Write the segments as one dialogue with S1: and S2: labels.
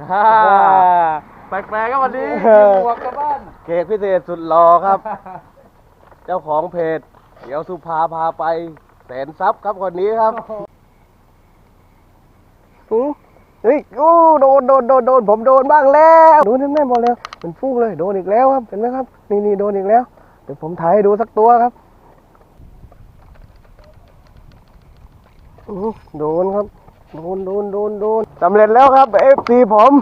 S1: อ่าแปลกๆก็วันนี้
S2: เออ
S1: หมวกกลับบ้าน
S2: เค้กพิเศษสุดหล่อครับ เจ้าของเพจเดี๋ยวสุภาพาไปแสนซับครับคนนี้ครับอู้เฮ้ยโอ้โดนโดนโดนโดนผมโดนบ้างแล้วโดนแน่ๆหมดแล้วมันฟุ้งเลยโดนอีกแล้วครับเห็นไหมครับ นี่นี่โดนอีกแล้วเดี๋ยวผมถ่ายให้ดูสักตัวครับอู้โดนครับ โดนโดนโดนโดนสำเร็จแล้วครับเอฟซีผม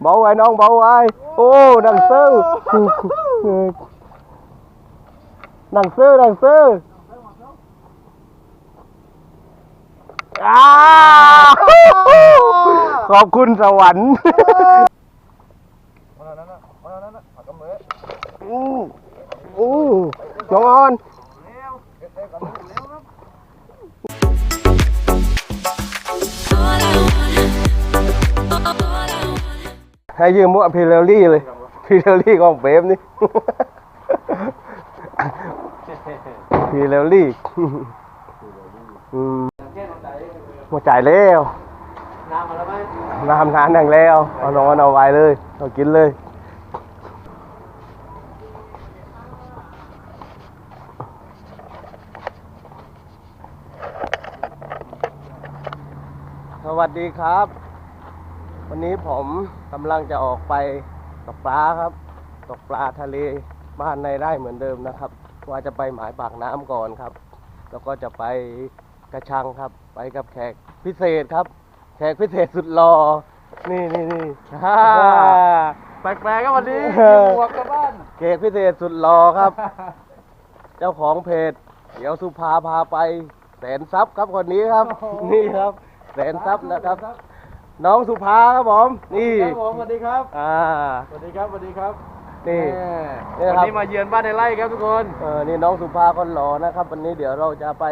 S2: เบาไว้น้องเบาไว้โอ้ดังเซอร์ดังเซอร์ดังเซอร์อ้าขอบคุณสวรรค์อู้อู้จงออน ให้ยืมมุกพิเรลลี่เลยพิเรลลี่ของเฟมนี่พิเรลลี่มหมดจ่ายแล้ว
S1: น้ำมาแล้วไหม
S2: น้ำนานอย่างแล้ว เอานอนเอาไว้เลย เอากินเลยสวัสดีครับ วันนี้ผมกำลังจะออกไปตกปลาครับ ตกปลาทะเลบ้านในไร่เหมือนเดิมนะครับ ว่าจะไปหมายปากน้ำก่อนครับ แล้วก็จะไปกระชังครับ ไปกับแขกพิเศษครับ แขกพิเศษสุดหล่อนี่นี่นี่
S1: อ่าแปลกๆก็วันนี้
S2: เออ
S1: หมวกกลับบ้าน
S2: แขกพิเศษสุดหล่อครับ เจ้าของเพจเดี๋ยวสุภาพาไป แสนซับครับคนนี้ครับ นี่ครับ แสนซับนะครับ น้องสุภาครับผมนี่
S1: ครับผมสวัสดีครับ
S2: อ่า
S1: สวัสดีครับสวัสดีครับ
S2: นี่
S1: แหม
S2: นี่
S1: วัน
S2: ครับ
S1: นี้มาเยือนบ้านในไร่ครับทุกคน
S2: เออนี่น้องสุภาคนหล่อนะครับ วันนี้เดี๋ยวเราจะไป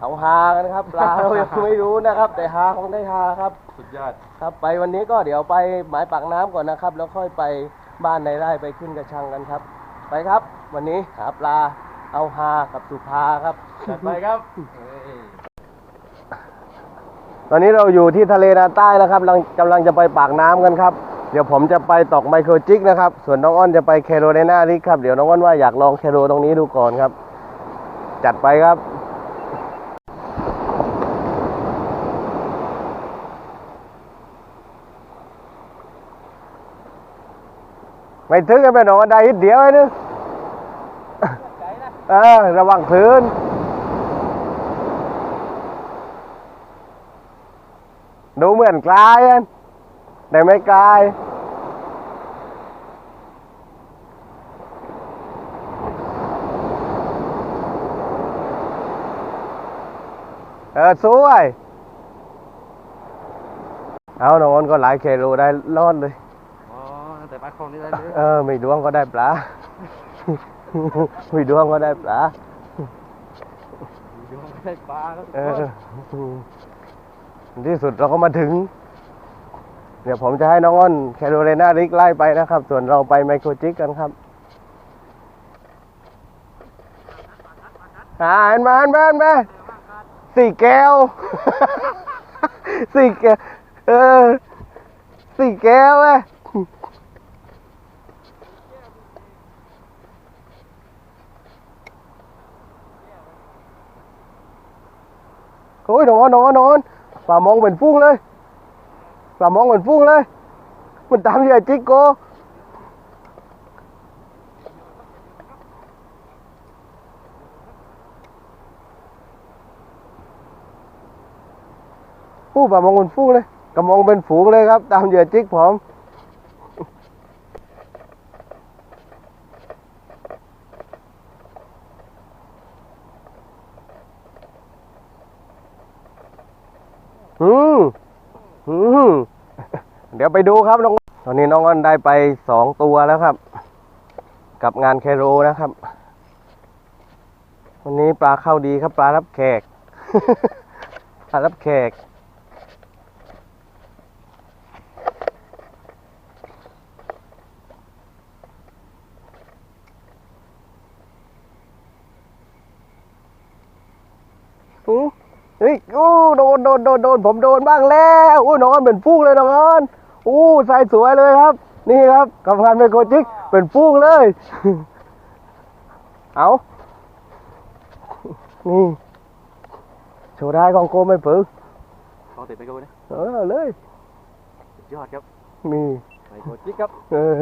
S2: เอาฮากันนะครับปลาเรายังไม่รู้นะครับ แต่ฮาคงได้ฮาครับ
S1: สุดยอด
S2: ครับไปวันนี้ก็เดี๋ยวไปหมายปากน้ำก่อนนะครับ แล้วค่อยไปบ้านในไร่ไปขึ้นกระชังกันครับ ไปครับ วันนี้หาปลาเอาฮากับสุภาครับ
S1: จัดไปครับ
S2: ตอนนี้เราอยู่ที่ทะเลนาใต้นะครับกำลังกำลังจะไปปากน้ำกันครับ เดี๋ยวผมจะไปตอกไมโครจิกนะครับ ส่วนน้องอ้อนจะไปแคโรไลนาริกครับ เดี๋ยวน้องอ้อนว่าอยากลองแคโรตรงนี้ดูก่อนครับ จัดไปครับไม่ถึงกันไปหนอนใดนิดเดียวไอ้นึงเออระวังพื้น ดูเหมือนกลายอันแต่ไม่กลายเออสวย เอาหนอนก็หลายเคโลได้รอดเลย
S1: อ๋อ แต่ปลาคลองนี่ได้เลย
S2: เออ ไม่ดวงก็ได้ปลา ไม่ดวงก็ได้ปลา
S1: ดูได้ปลาครับทุก
S2: เอ
S1: ค
S2: อน ที่สุดเราก็มาถึง เดี๋ยวผมจะให้น้องอ้อนแคโรไลนาริกไล่ไปนะครับ ส่วนเราไปไมโครจิกกันครับอ่าเห็นไหมเห็นไหมเห็นไหมสี่แก้ว สี่แก้ว เออ สี่แก้วเว้ยโอ้ยนอนนอนนอน ปลามองเป็นฟุ้งเลยปลามองเป็นฟุ้งเลย มันตามเหยื่อจิกโกผู้ปลามองเป็นฟุ้งเลยกระมองเป็นฝูงเลยครับ ตามเหยื่อจิกผมอืมอืม เดี๋ยวไปดูครับน้องตอนนี้น้องอ้นได้ไปสองตัวแล้วครับ กับงานแคโรนะครับ วันนี้ปลาเข้าดีครับปลารับแขกปลารับแขกอือเฮ้ยโอ้โดนโดนโดนโดนผมโดนบ้างแล้วโอ้น้องอ้อนเป็นฟูกเลยน้องอ้น อู้ใส่สวยเลยครับ นี่ครับกำพันไมโครจิกเป็นฟูงเลย เอานี่โชว์ได้ของโกไม่ปึก
S1: ของติดไปกูนะ
S2: เออเลย
S1: สุดยอดครับ
S2: นี่
S1: ไมโครจิกครับ
S2: เออ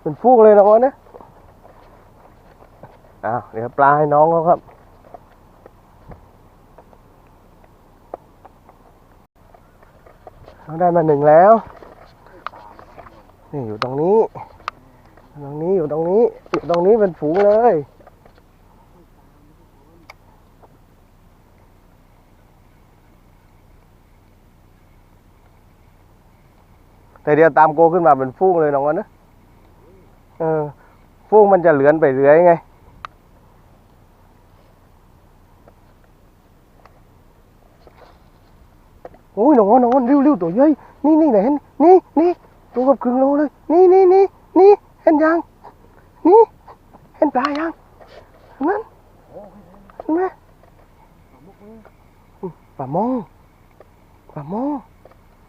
S2: เป็นฟูกเลยนะวะเนี่ยอ้าวเดี๋ยวปลาให้น้องเขาครับ เราได้มาหนึ่งแล้ว นี่อยู่ตรงนี้ ตรงนี้อยู่ตรงนี้ อยู่ตรงนี้เป็นฝูงเลยแต่เดี๋ยวตามโกขึ้นมาเป็นฟูงเลยน้องวะนะเออฟูงมันจะเหลือนไปเรื่อยไง โอ้ยน้องวะน้องวะริ้วๆ ตัวใหญ่นี่นี่ไหนเห็นนี่นี่ตัวกับครึ่งโลเลย นี่นี่นี่นี่เห็นยังนี่เห็นปลายังนนั้นเห็นไหมปลามองปลามอง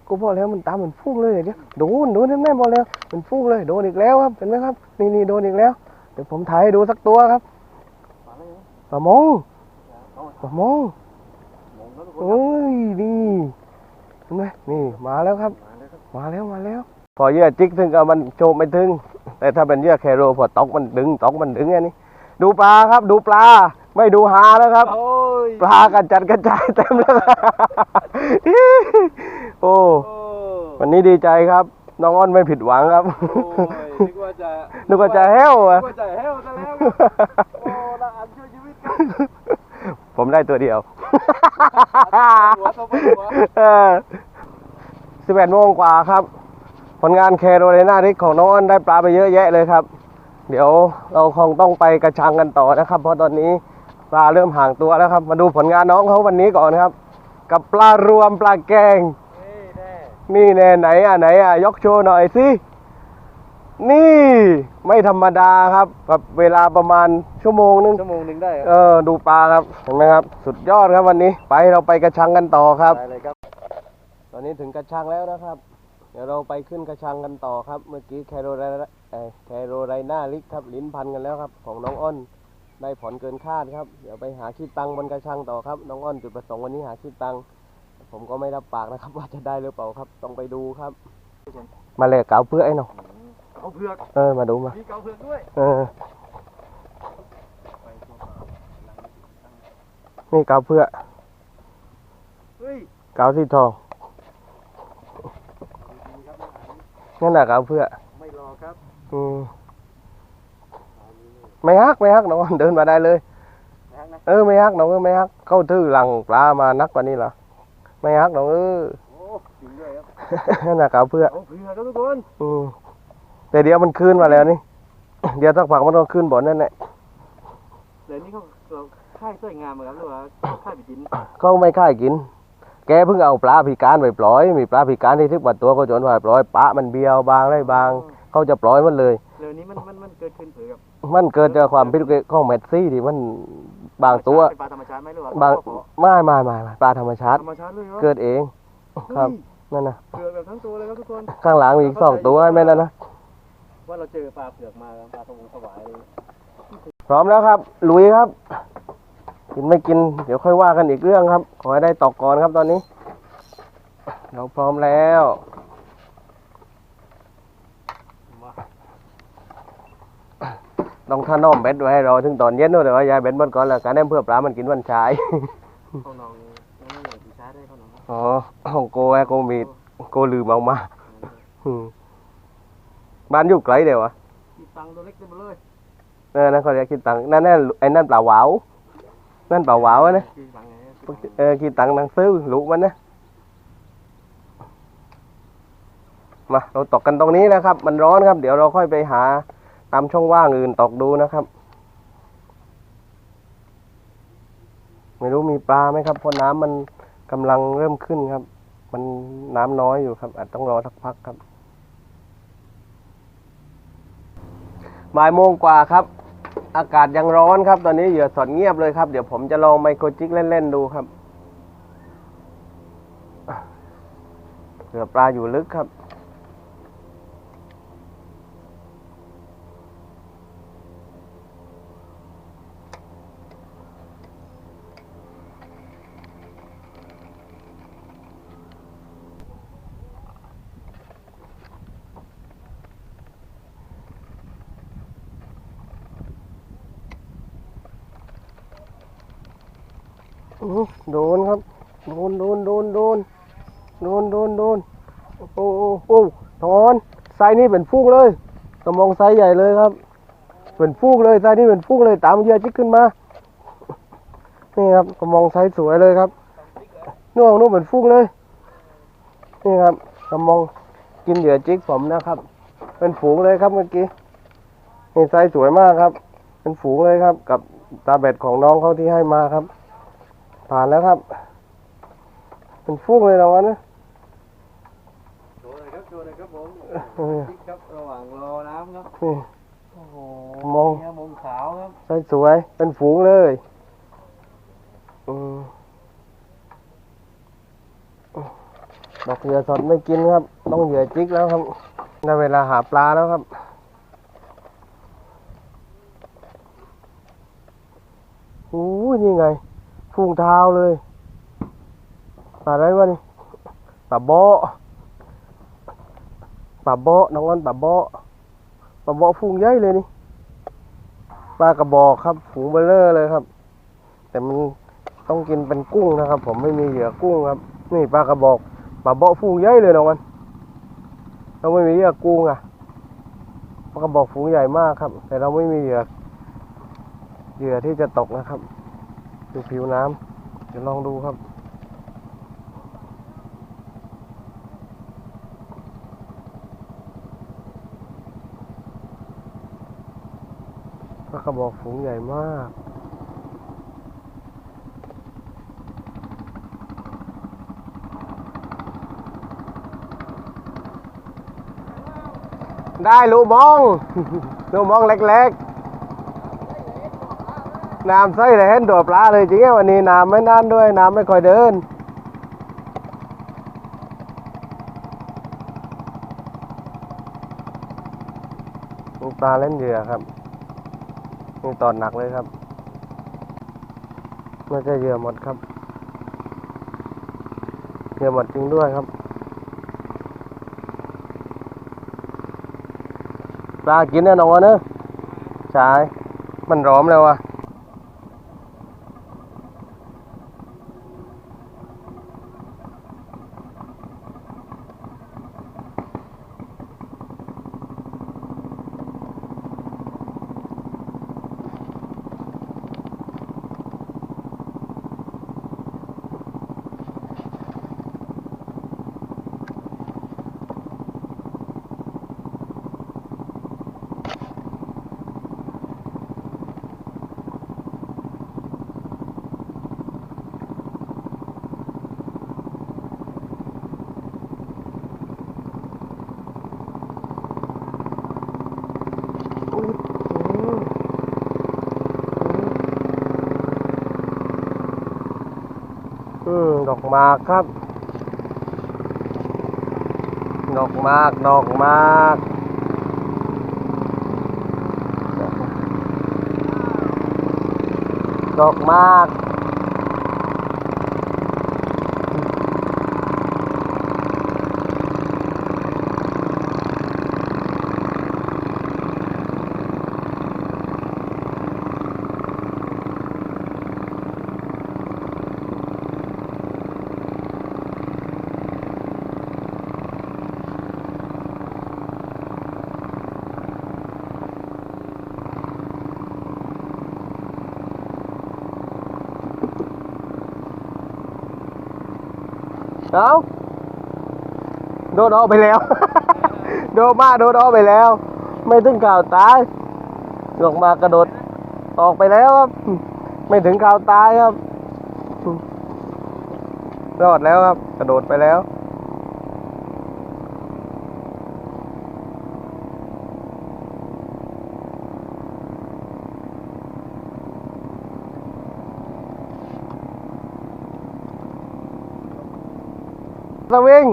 S2: กูบอกแล้วมันตามเหมือนฟุ้งเลยเดี๋ยวโดนโดนแม่บอกแล้วมันฟุ้งเลยโดนอีกแล้วครับเห็นไหมครับ นี่นี่โดนอีกแล้วเดี๋ยวผมถ่ายให้ดูสักตัวครับปลามองปลาม
S1: องแล้วทุกคน
S2: โอ้ยนี่ ห็นไหมนี่มาแล้วครับ มาแล้วมาแล้ว พอเหยื่อจิกถึงกับมันโจมไม่ถึง แต่ถ้าเป็นเหยื่อแคโรพอตกมันดึงตกมันดึงอันนี้ดูปลาครับ ดูปลา ไม่ดูหาแล้วครับ
S1: โอ้ย
S2: ปลากันจัดกระจายเต็มเลยโอ้
S1: โอ้
S2: วันนี้ดีใจครับ น้องอ้อนไม่ผิดหวังครับ
S1: โอ้ยนึกว่าจะ
S2: นึกว่าจะแห้ว
S1: นึ
S2: อะ
S1: กว่าจะแห้วซะแล้วครับโอ้ละอันช่วยชีวิตครับ
S2: ผมได้ตัวเดียว
S1: หัวตัวไปหัว
S2: สิบเอ็ดโมงกว่าครับ ผลงานแคโรไลนาริกของน้องอ้อนได้ปลาไปเยอะแยะเลยครับ เดี๋ยวเราคงต้องไปกระชังกันต่อนะครับ เพราะตอนนี้ปลาเริ่มห่างตัวแล้วครับ มาดูผลงานน้องเขาวันนี้ก่อนครับ กับปลารวมปลาแกง
S1: นี่แน่
S2: นี่แน่ไหนอะไหนอะยกโชว์หน่อยสินี่ไม่ธรรมดาครับกับเวลาประมาณชั่วโมงนึง
S1: ชั่วโมงหนึ่งได้ครับ
S2: เออดูปลาครับเห็นไหมครับ สุดยอดครับวันนี้ ไปเราไปกระชังกันต่อครับ
S1: ได้เลยครับ
S2: ตอนนี้ถึงกระชังแล้วนะครับ เดี๋ยวเราไปขึ้นกระชังกันต่อครับ เมื่อกี้แคโรไลนาเอ่อแคโรไลนาลิกครับลิ้นพันกันแล้วครับ ของน้องอ้อนได้ผลเกินคาดครับ เดี๋ยวไปหาขี้ตังบนกระชังต่อครับน้องอ้อนจุดประสงค์วันนี้หาขี้ตังผมก็ไม่รับปากนะครับ ว่าจะได้หรือเปล่าครับ ต้องไปดูครับ มาเลยเกาเพื่อไอ้หนอ
S1: เอาเผือก
S2: เออมาดูมา
S1: มีเกาเผือกด้วย
S2: เออนี่เกาเพื่อ
S1: เฮ้ย
S2: เกาสีทองนั่นแหละเกาเพื่อ
S1: ไม่รอครับ
S2: อืมไม่ฮักไม่ฮักน้องเดินมาได้เลย
S1: นะนะ
S2: เออไม่ฮักน้องเออไม่ฮักเข้าทื่อหลังปลามานักกว่านี้เหรอไม่ฮักน้องเออ
S1: โอ้จริงด้วยครับ
S2: นั่นน่ะเกาเพื่อ
S1: เอาเผือกครับทุกคน
S2: อืม แต่เดี๋ยวมันคืนมาแล้วนี่ เดี๋ยวสักพักมันก็ขึ้นบ่อนนั่นแหละ
S1: เดี๋ยวนี้เขาเราค่ายสวยงามเหมือนกันหรือว่าค่ายบิจิน
S2: ก็ไม่ค่ายกิน แกเพิ่งเอาปลาพิการไปปล่อย มีปลาพิการที่ทึกบัดตัวก็จนว่าปล่อยปลามันเบียวบางได้บาง เขาจะปล่อยมันเลย
S1: เดี๋ยวนี้มันมันมันเกิดขึ้นเผือกกับ
S2: มันเกิดจากความผิดปกติของเม็ดซี่ที่มันบางตัว
S1: เป็นปลาธรรมชาติไหมหรือว่า
S2: บาง
S1: ขอ
S2: ไม่ไม่ไม่ไม่ปลาธรรมชาติ
S1: ธรรมชาติเลยเหรอ
S2: เกิดเองครับ
S1: เฮ้ย
S2: นั่นนะ
S1: เผือกแบบทั้งตัวเลยครับทุกคน
S2: ข้างหลังมีอีกสองตัวแม่นั่นนะ
S1: ว่าเราเจอปลาเผือกมาปลาสวงสวายเลย
S2: พร้อมแล้วครับ ลุยครับ กินไม่กิน เดี๋ยวค่อยว่ากันอีกเรื่องครับ ขอให้ได้ตอกก่อนครับตอนนี้ เราพร้อมแล้ว
S1: มา
S2: ต้องท่าน้อมเบ็ดไว้ให้เราถึงตอนเย็นนู่นแต่ว่ายายเบ็ดหมดก่อนแล้วการแนมเพื่อปลา มันกินวันชาย
S1: เขาน้องน้องอย่างที่ชาร์จได้เขาน้อง
S2: อ๋อของโกแอโกมีโกลืมเอามาอืม บ้านอยู่ไกลเดี๋ยววะ
S1: ที่ตังตัวเล็กเต็มไปเลย
S2: เออนั่นเขาเรียกคิดตังค์นั่นนั่นไอ้นั่นปลาหวาวนั่นปลาหวาวอะนะ
S1: ที่ตังไง
S2: เออคิดตังค์นังซื้อลูกมันนะมาเราตกกันตรงนี้นะครับ มันร้อนครับ เดี๋ยวเราค่อยไปหาตามช่องว่างอื่นตกดูนะครับ ไม่รู้มีปลาไหมครับเพราะน้ำมันกำลังเริ่มขึ้นครับ มันน้ำน้อยอยู่ครับ อาจต้องรอสักพักครับ บ่ายโมงกว่าครับ อากาศยังร้อนครับ ตอนนี้เหยื่อสดเงียบเลยครับ เดี๋ยวผมจะลองไมโครจิกเล่นๆดูครับเหยื่อปลาอยู่ลึกครับ โดนครับ โดนโดนโดนโดนโดนโดนโดนโอ้โหโอ้ถอนไซนี่เป็นฟูกเลยกระมองไซใหญ่เลยครับเป็นฟูกเลยไซนี่เป็นฟูกเลยตามเยื่อจิกขึ้นมานี่ครับกระมองไซสวยเลยครับน่วงนู่นเป็นฟูกเลยนี่ครับกระมองกินเหยื่อจิกผมนะครับ เป็นฝูงเลยครับเมื่อกี้นี่ไซส์สวยมากครับ เป็นฝูงเลยครับ กับตาเบ็ดของน้องเขาที่ให้มาครับ ผ่านแล้วครับ เป็นฟูกเลยเราอะนะ
S1: โชว์เลยครับโชว์เลยครับผม
S2: เออ
S1: ติ๊กครับระหว่างรอน้ำครับ
S2: นี่
S1: โอ้โห
S2: มอง
S1: เนี่ยมงขาวครับ
S2: ใส่สวยเป็นฝูงเลยอืมดอกเหยื่อสดไม่กินครับ ต้องเหยื่อจิกแล้วครับได้เวลาหาปลาแล้วครับโอ้ยนี่ไง ฟูงเท้าเลยปลาอะไรวะนี่ปลาโบปลาโบน้องอ้อนปลาโบปลาโบะฟูงใหญ่เลยนี่ปลากระบอกครับฝูงเบลเลอร์เลยครับ แต่มันต้องกินเป็นกุ้งนะครับ ผมไม่มีเหยื่อกุ้งครับ นี่ปลากระบอกปลาเบาะฝูงใหญ่เลยน้องมันเราไม่มีเหยื่อกุ้งอะปลากระบอกฝูงใหญ่มากครับ แต่เราไม่มีเหยื่อเหยื่อที่จะตกนะครับ ดูผิวน้ำเดี๋ยวลองดูครับกระบอกฝูงใหญ่มากได้ลูกมอง ลูกมองเล็ก ๆ น้ำใสเลยเห็นตัวปลาเลยจริงๆวันนี้น้ำไม่นานด้วยน้ำไม่ค่อยเดินลูกปลาเล่นเหยื่อครับนี่ตอนหนักเลยครับน่าจะเหยื่อหมดครับเหยื่อหมดจริงด้วยครับปลากินแน่นอนเนอะใช่มันร้อมแล้ววะอุ๊ยอืม อืมดอกมากครับ ดอกมากดอกมากดอกมาก เอา โดนออกไปแล้ว โดนมาโดนออกไปแล้ว ไม่ถึงข่าวตายลงมากระโดดออกไปแล้วครับ ไม่ถึงข่าวตายครับ รอดแล้วครับ กระโดดไปแล้วสวิง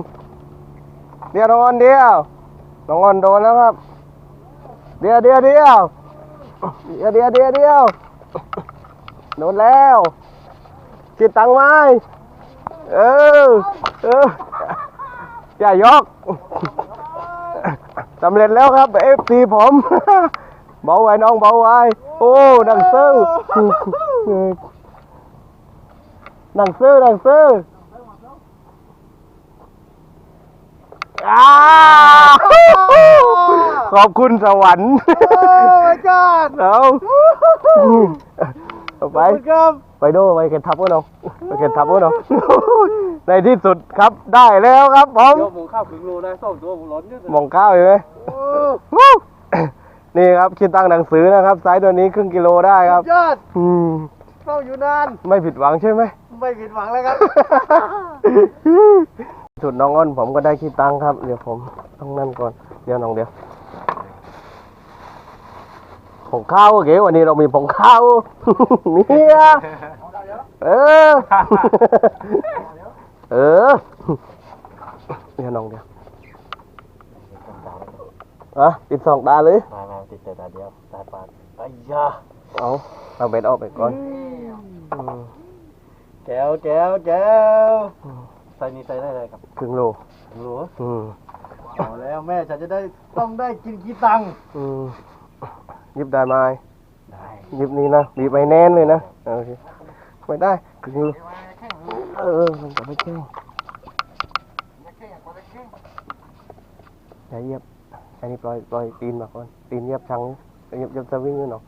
S2: เดียวน้องอ้อนเดียวน้องอ้อนโดนแล้วครับ เดียวเดียวเดียวเดียวเดียวเดียวเดียวโดนแล้วคิดตังไหมเออเอออย่ายกสำเร็จแล้วครับเอฟซีผมเบาไว้น้องเบาไว้โอ้ดังซื้อดังซื้อดังซื้อ อ้าขอบคุณสวรรค์
S1: my god
S2: เอาเอาไป
S1: ครับ
S2: ไปดูไปเก็บทับวะน้องไปเก็บทับวะน้องในที่สุดครับได้แล้วครับผม
S1: เดี๋ยวหมูข้าวขึงโลได้สองตัวหมูร้อนยืด
S2: มองข้าวเห็นไหมวู้นี่ครับคิดตั้งหนังสือนะครับไซส์ตัวนี้ครึ่งกิโลได้ครับ
S1: ยอด
S2: อืม
S1: เฝ้าอยู่นาน
S2: ไม่ผิดหวังใช่ไหม
S1: ไม่ผิดหวังแล้วครับ
S2: สุดน้องอ้อนผมก็ได้คิดตังค์ครับ เดี๋ยวผมต้องนั่นก่อน เดี๋ยวน้องเดี๋ยวผงข้าวเก๋วันนี้เรามีผงข้าวเนี่ยเออ เออ เดี๋ยวน้องเดี๋ยวอะติดสองตาเลย
S1: มามาติดแต่ตาเดียวตาปาดไอ้ยา
S2: เอาเอาเบ็ดออกไปก่อนอืม
S1: แก้วแก้วแก้ว ใส่นี่ใส่ได้เลยครับ
S2: ครึ่งโล
S1: หลัว
S2: อืม
S1: เอาแล้วแม่ฉันจะได้ต้องได้กินกี่ตังค์
S2: อืมยิบได้ไหม
S1: ได้
S2: ยิบนี้นะบีบไปแน่นเลยนะโอเคไม่ได้ครึ่งโลเออมันจะไม่แข็งอย่าเหยียบอันนี้ปล่อยปล่อยตีนมาก่อนตีนเหยียบชังเหยียบเหยียบสวิงนี่หนอ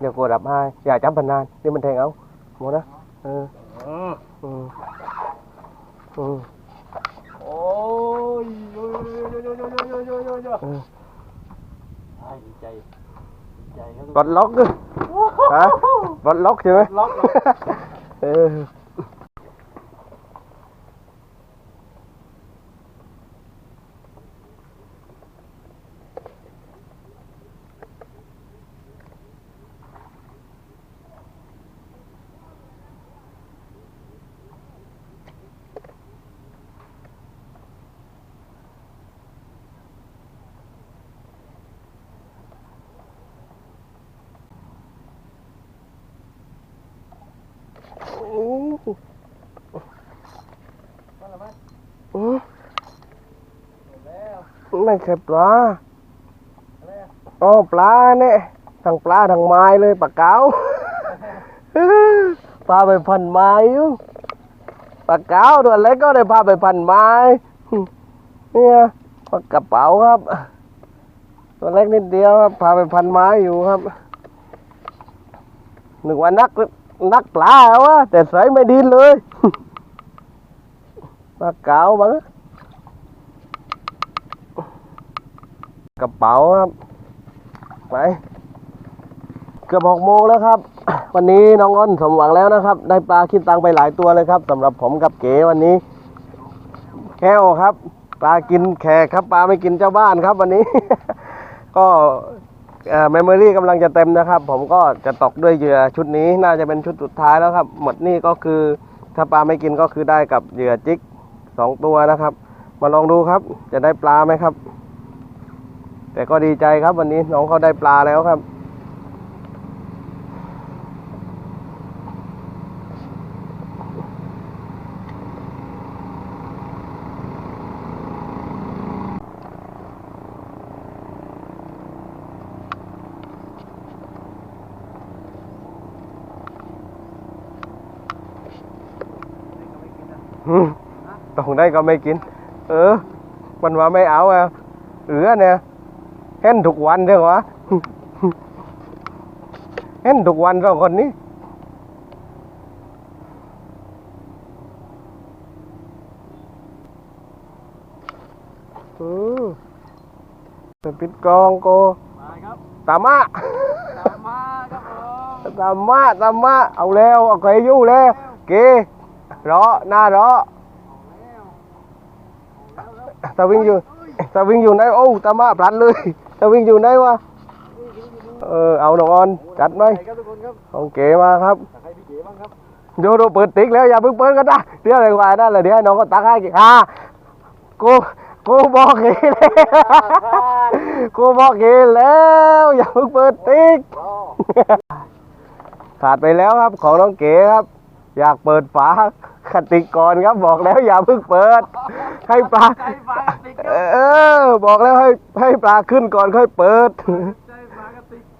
S2: เดี๋ยวกลัวดับให้อย่าจับพันนานเดี๋ยวมันแทงเอาหมดนะเออ
S1: อืม
S2: อืม อืม
S1: โอ้ยโยโยโยโยโยโยโยโยโย
S2: เออ
S1: ไอ้ดีใจดีใจครับ
S2: ปลดล็อกด้วยฮะปลดล็อกใช่ไหม
S1: ล็อกล็อก
S2: เออ อืม ไม่ใช่ปลาอ๋อปลาเนี่ยทั้งปลาทั้งไม้เลยปลาเก๋าพาไปพันไม้อยู่ปลาเก๋าตัวเล็กก็ได้พาไปพันไม้เนี่ยปลากระเป๋าครับ ตัวเล็กนิดเดียวครับพาไปพันไม้อยู่ครับนึกว่านักนักปลาวะแต่ใส่ไม่ดีเลยปลาเก๋าบ้าง กระเป๋าครับ ไป เกือบหกโมงแล้วครับ วันนี้น้องอ้นสมหวังแล้วนะครับ ได้ปลาคิดตังไปหลายตัวเลยครับสำหรับผมกับเก๋วันนี้ แก้วครับ ปลากินแขกครับ ปลาไม่กินเจ้าบ้านครับ วันนี้ ก็เมมโมรี่กำลังจะเต็มนะครับ ผมก็จะตกด้วยเหยื่อชุดนี้น่าจะเป็นชุดสุดท้ายแล้วครับ หมดนี่ก็คือถ้าปลาไม่กินก็คือได้กับเหยื่อจิกสองตัวนะครับ มาลองดูครับ จะได้ปลาไหมครับ แต่ก็ดีใจครับวันนี้น้องเขาได้ปลาแล้วครับ tổng đây có mấy kín ừ mình vào mấy áo à ừ nè เอาอะเอือเนี่ยเห็นทุกวันใช่ไหมเห็นทุกวันสองคนนี้อืมจะปิดกองโก
S1: มาครับ
S2: ตามะ
S1: ตามมาครับผม
S2: ตามะตามะเอาแล้วเอาใครอยู่แล้วเกรอหน้ารอตาวิ่งอยู่ตาวิ่งอยู่ไหนโอ้ตามะปลัดเลย ตาวิ่งอยู่ไหนวะเออเอาหนองออนจัดไหมของเก๋มาครับ
S1: ใครพี่เก๋บ้างครับ
S2: ดูดูเปิดติ๊กแล้วอย่าเพิ่งเปิดก็ได้เดี๋ยวอะไรกว่านั่นแหละเดี๋ยวให้น้องก็ตักให้กี่อ่ากูกูบอกเองแล้วกูบอกเองแล้วอย่าเพิ่งเปิดติ๊กขาดไปแล้วครับของน้องเก๋ครับ อยากเปิดฝา คติกก่อนครับบอกแล้วอย่าเพิ่งเปิด ให้ปลา เออ บอกแล้วให้ให้ปลาขึ้นก่อนค่อยเปิด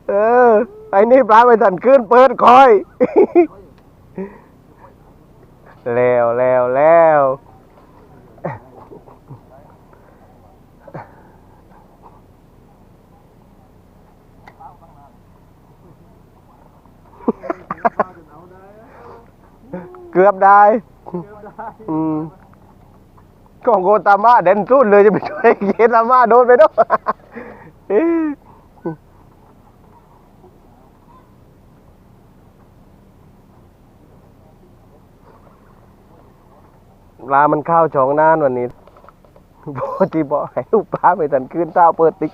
S2: เออ ไอ้นี่ปลาไปทันขึ้นเปิดค่อย แล้วแล้วแล้วเกือบได้ อืมของโกตามาเด่นสุดเลยจะไปช่วยเกตามาโดนไปด้วยเอ๊ะปลามันเข้าวช่องนานวันนี้บอที่บอกให้ลูกปลาไปทันคืนเต้าเปิดติ๊ก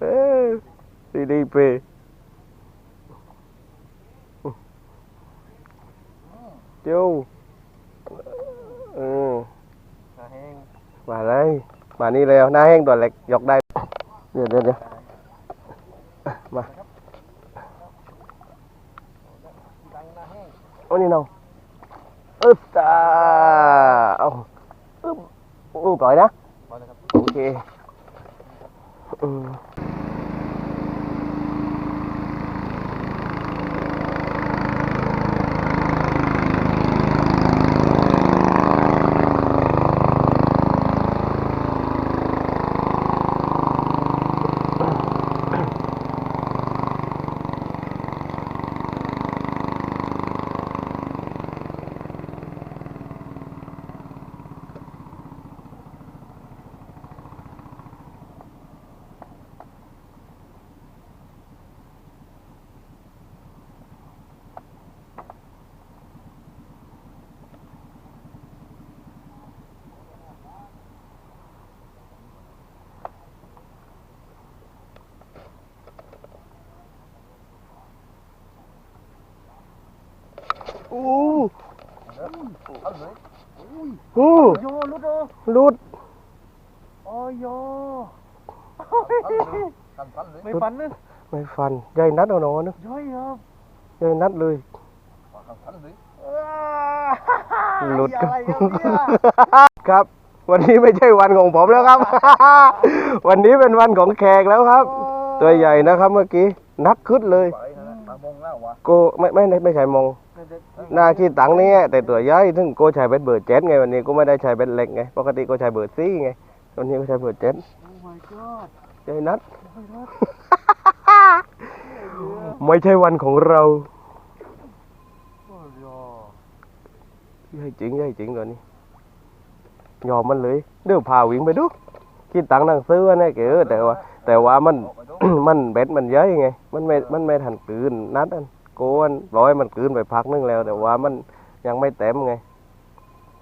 S2: เออดีดีเป เจ้าเออ
S1: แห้ง
S2: มาเลยมานี่เลยหน้าแห้งตัวเล็กยกได้เดี๋ยวเดี๋ยวเดี๋ยวมาโอ้นี่น้องอึ๊บตาเอาอึ๊บอู้ปล่อยนะ
S1: พอแล้วครับ
S2: โอเคอืมอู้อู้
S1: โยลุดโอ
S2: ลุด
S1: โอ้ยโย
S3: ทันทันเลย
S1: ไม่ฟันนึก
S2: ไม่ฟันใหญ่นัดเอาหนอนึก
S1: ย่อยครับ
S2: ใหญ่นัดเลย
S3: ทันทันเลย
S2: หลุด
S1: อะไรครับเนี่ย
S2: ครับ วันนี้ไม่ใช่วันของผมแล้วครับ วันนี้เป็นวันของแขกแล้วครับ ตัวใหญ่นะครับเมื่อกี้นักขึ้นเลย
S3: ไปนะมามองหน้าวะ
S2: โกไม่ไม่ไม่ใช่มอง หน้าขี้ตังนี่แต่ตัวใหญ่ถึงโกใช้เบ็ดเบอร์เจ็ดไงวันนี้กูไม่ได้ใช้เบ็ดเล็กไงปกติกูใช้เบอร์ซี่ไงวันนี้กูใช้เบอร์เจ็ด
S1: โอ้ my god
S2: ใหญ่นัดไม่ใช่วันของเราใหญ่จริงใหญ่จริงตัวนี้ยอมมันเลยเดี๋ยวพาวิ่งไปดูคิดตังนั่งซื้อเนี่ยเก๋แต่ว่า แต่ว่ามันมันเบ็ดมันเยอะไง มันไม่มันไม่ทันกลืนนัดอัน โกนร้อยมันกืนไปพักนึงแล้ว แต่ว่ามันยังไม่เต็มไง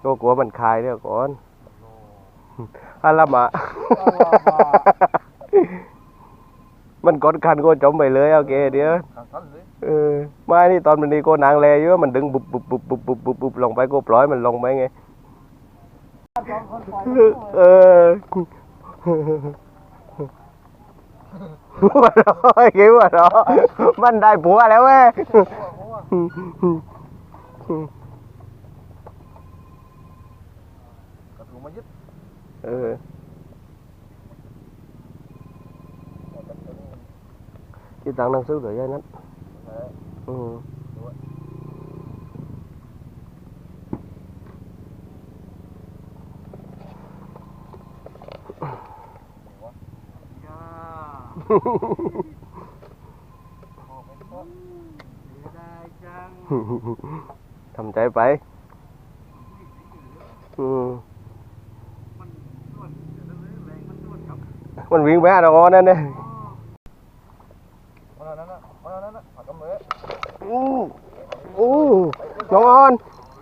S2: ก็กลัวมันคายเดี๋ยวก่อนฮัลโหลมามันกดคันก็จมไปเลยโอเคเดี๋ยว
S3: เอ
S2: อไม่นี่ตอนมันนี่โกนางแลอยู่มันดึงบุบบุบบุบบุบบุบบุบบุบลงไปก็ปล่อยมันลงไปไงเออ หัวเราะไอ้กิ้วหัวเราะมันได้ผัวแล้วเว้ย
S3: กระถูมายึด
S2: เออที่ตังนังซื้อเหลือเยอะนั้นอืม
S1: ย่าเสียดายจัง
S2: ทำใจไปอืม
S1: มันนวดเดี๋ยวนะแรงมันนวดกลับ
S2: มันวิ่งไปหาดอกอ้อนั่นเนี่ย
S3: มาแล้วนั่นน่ะมาแล้วนั่นน่ะผักกำมือ
S2: อู้อู้น้องออน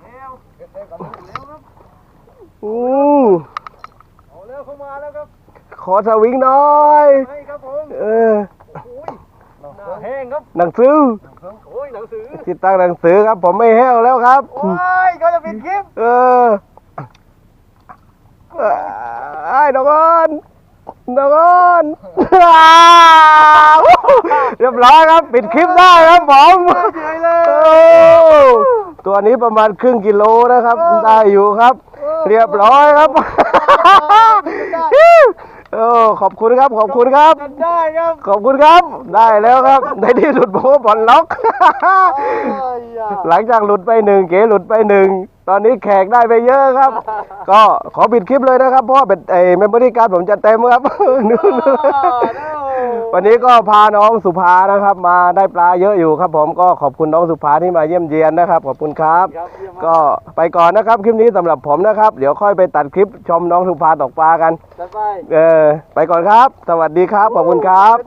S1: เร็ว
S3: เก็บได้กัน
S1: เร็วครับ
S2: อู้ ขอสวิงหน่อย
S1: ให้ครับผม
S2: เออ
S1: โอ้ย
S3: หนัง
S1: ห
S3: เค
S1: น้า
S3: รื่อง
S1: แห้งครับ
S2: หนังสือ
S3: หนังเครื่อง
S1: โอ้ยหนังสือ
S2: ที่ตั้งหนังสือครับ ผมไม่แห้วแล้วครับ
S1: โอ้ยเขาจะปิดคลิป
S2: เออไอ้ดอกอ้อนดอกอ้อนอ้าวเรียบร้อยครับ ปิดคลิปได้ครับผมโอ้ตัวนี้ประมาณครึ่งกิโลนะครับ ได้อยู่ครับ เรียบร้อยครับ โอ้ขอบคุณครับ ขอบคุณครับ
S1: ได้ครับ
S2: ขอบคุณครับ ได้แล้วครับ ในที่สุดผมก็ผ่อนล็อก หลังจากหลุดไปหนึ่งเก๋หลุดไปหนึ่ง ตอนนี้แขกได้ไปเยอะครับ ก็ขอปิดคลิปเลยนะครับ เพราะว่าเป็นไอ้เมมโมรี่การ์ดผมจะเต็มครับ วันนี้ก็พาน้องสุภานะครับ มาได้ปลาเยอะอยู่ครับ ผมก็ขอบคุณน้องสุภาที่มาเยี่ยมเยียนนะครับ ขอบคุณครับ
S1: ครับเยี่ยมมาก
S2: ก็ไปก่อนนะครับคลิปนี้สำหรับผมนะครับ เดี๋ยวค่อยไปตัดคลิปชมน้องสุภาตกปลากัน
S1: จะไป
S2: เออไปก่อนครับ สวัสดีครับ ขอบคุณครับ